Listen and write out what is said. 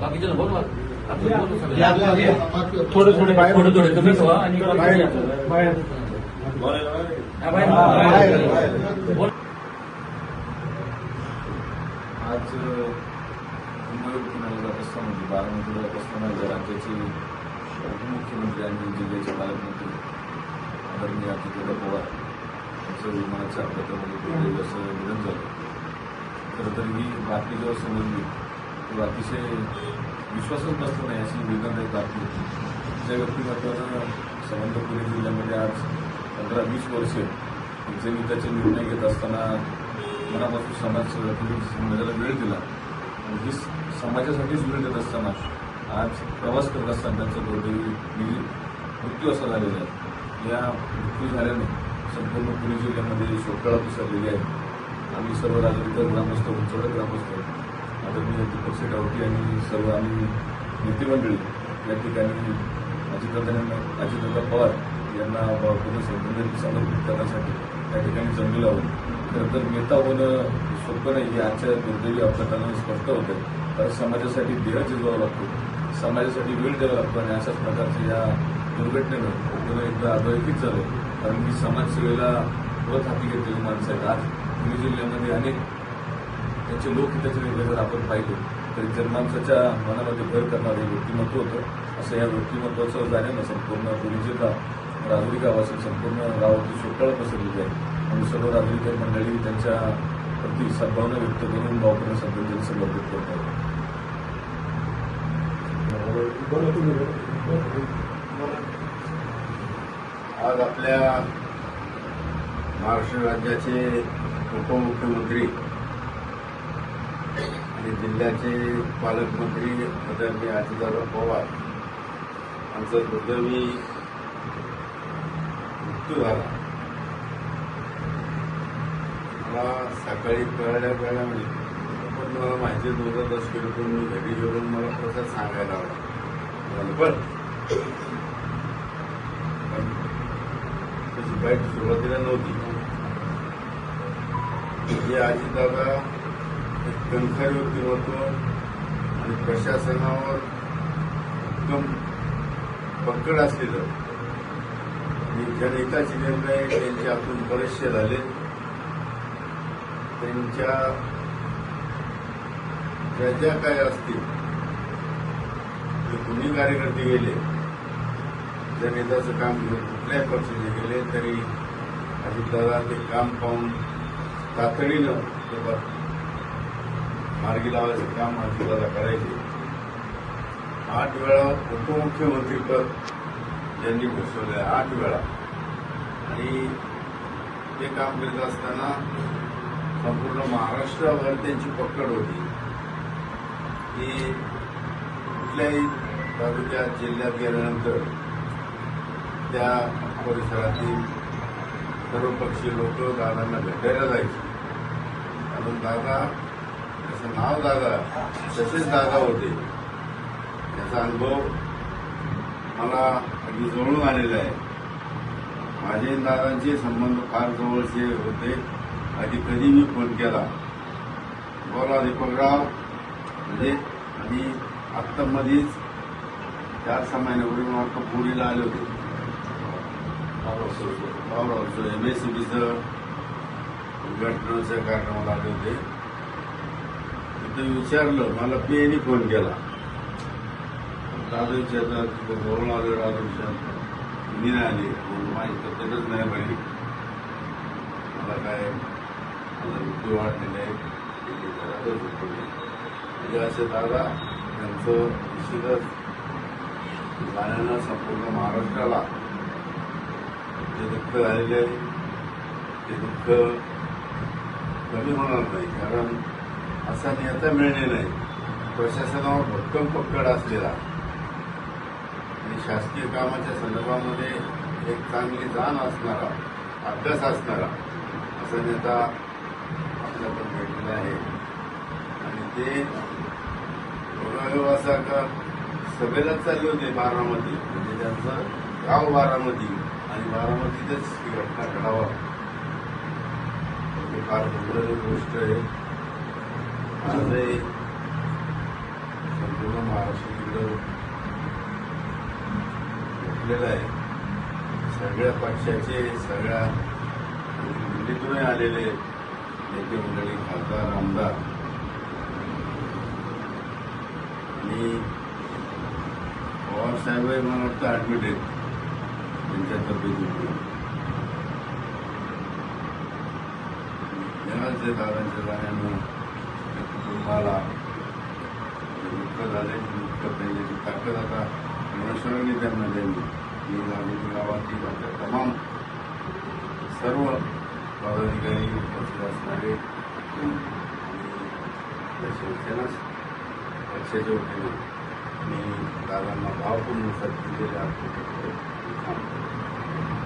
बाकीच्या बोलवा थोडे थोडे बाहेर थोडं थोडं कमी ठेवा आणि आज मुंबई पुण्याला जात असताना म्हणजे बारामतीला जात असताना या राज्याचे उपमुख्यमंत्री आणि जिल्ह्याचे पालकमंत्री आदरणीय अजितदादा पवार यांचं विमानाच्या अपघातामध्ये दुर्दैवी असं निधन झालं. खरं तर ही बातमी जेव्हा समजली तेव्हा अतिशय विश्वासच बसला नाही अशी वेदनादायक बातमी होती. ज्या व्यक्तिमत्वानं संबंध पुणे जिल्ह्यामध्ये आज पंधरा वीस वर्ष जमिताचे निर्णय घेत असताना मनापासून समाज समाजाला वेळ दिला. आणि ही समाजासाठीच वेळ देत असताना आज प्रवास करत असताना त्यांचा दुर्दैवी मृत्यू असा झालेला आहे. या मृत्यू झाल्याने संपूर्ण पुणे जिल्ह्यामध्ये शोककळा पसरलेली आहे. आम्ही सर्व राजकीय ग्रामस्थ उंचवड ग्रामस्थ आदरणीय दीपक शेटावटी आणि सर्व आम्ही नेतेमंडळी या ठिकाणी अजितदादा अजितदादा पवार यांना पुन्हा श्रद्धांजली समर्पित करण्यासाठी त्या ठिकाणी जमलेलो आहोत खरं तर नेता होणं सोपं नाही हे आजच्या दुर्दैवी अपघातानं स्पष्ट होतं कारण समाजासाठी देह झिजवावा लागतो. समाजासाठी वेळ द्यावा लागतो आणि अशाच प्रकारच्या या दुर्घटनेनं पुन्हा एकदा अधोरेखित झालं कारण मी समाजसेवेला परत हाती घेतलेली माणसं आहेत. आज पुणे जिल्ह्यामध्ये अनेक त्यांचे लोकहिताचे निर्णय जर आपण पाहिले तरी जनमानसाच्या मनामध्ये भर करणारे व्यक्तिमत्व होतं असं या व्यक्तिमत्वाचं जाण्यानं संपूर्ण पुणे जिल्हा राजुरी गाव संपूर्ण गावाची शोकळ पसरलेली आहे. आणि सर्व राजुरीकर मंडळी त्यांच्या प्रति सद्भावना व्यक्त करून भावपूर्ण श्रद्धांजली समर्पित करत आहेत. आज आपल्या महाराष्ट्र राज्याचे उपमुख्यमंत्री आणि जिल्ह्याचे पालकमंत्री आदरणीय अजितदादा पवार आमचं दुर्दैवी मृत्यू झाला मला सकाळी कळल्या कळल्या म्हणजे पण मला माहिती नव्हतं दस किलो मी घरी घेऊन मला प्रसाद सांगायला आला पण त्याची तशी सुरुवातीला नव्हती. हे दादा एक कणखर होतो आणि प्रशासनावर एकदम पकड असलेलं. जनहिताचे निर्णय त्यांच्या हातून बरेचसे झाले. त्यांच्या ज्या ज्या काय असतील ते दोन्ही कार्यकर्ते गेले जनहिताचं काम कुठल्याही पक्षाचे गेले तरी अजितदादा ते काम पाहून तातडीनं मार्गी लावायचं काम अजितदादा करायचे. आठ वेळा उपमुख्यमंत्रीपद त्यांनी घोषवलं आठ वेळा. आणि ते काम करत असताना संपूर्ण महाराष्ट्रावर त्यांची पकड होती. की कुठल्याही तालुक्यात जिल्ह्यात गेल्यानंतर त्या परिसरातील सर्वपक्षीय लोक दादांना भेटायला जायचे. कारण दादा त्याचं नाव दादा तसेच दादा होते. त्याचा अनुभव मला अगदी जवळून आलेला आहे. माझे आणि दादांचे संबंध फार जवळचे होते. आधी कधी मी फोन केला. बोला दीपकराव. म्हणजे आणि आत्ता मध्येच चार सहा महिन्यापूर्वी मला पुरीला आले होते. एम एस सी बीचं उद्घाटनाच्या कार्यक्रमाला आले होते. ते विचारलं मला पीएनी फोन केला. दादा विचारला तिथं बोलून आलो दादा विचार मी नाही आली म्हणून माझी तब्येतच नाही बरी मला काय मला मृत्यू वाढलेले घरातच म्हणजे असे दादा त्यांचं निश्चितच गाण्यानं संपूर्ण महाराष्ट्राला जे दुःख झालेले आहे ते दुःख कमी होणार नाही. कारण असा नेता मिळणे नाही. प्रशासनावर भक्कम पक्कड असलेला. शासकीय कामाच्या संदर्भामध्ये एक चांगली जाण असणारा अभ्यास असणारा असा नेता आपल्याकडे भेटलेला आहे. आणि ते असा का सभेलाच चालले होते बारामती. म्हणजे त्यांचं गाव बारामती आणि बारामतीतच ही घटना घडावा. ही फार दुर्दैवी गोष्ट आहे. आजही संपूर्ण महाराष्ट्र घेतलेलं आहे. सगळ्या पक्षाचे सगळ्या दिल्लीतून आलेले नेते मंडळी खासदार आमदार. आणि पवारसाहेबही मला वाटतं ऍडमिट आहेत. त्यांच्या तब्येतीमुळे याच जे दादांच्या जाण्यानं त्या कुटुंबाला मुक्त झाले मुक्त दुःख ताकद आता परमेश्वरांनी त्यांना द्यावी मी गावी तमाम सर्व पदाधिकारी उपस्थित असणारे आणि त्या शिवसेना पक्षाच्या वतीनं मी दादांना भावपूर्ण श्रद्धांजली अर्पण करतो थांबतो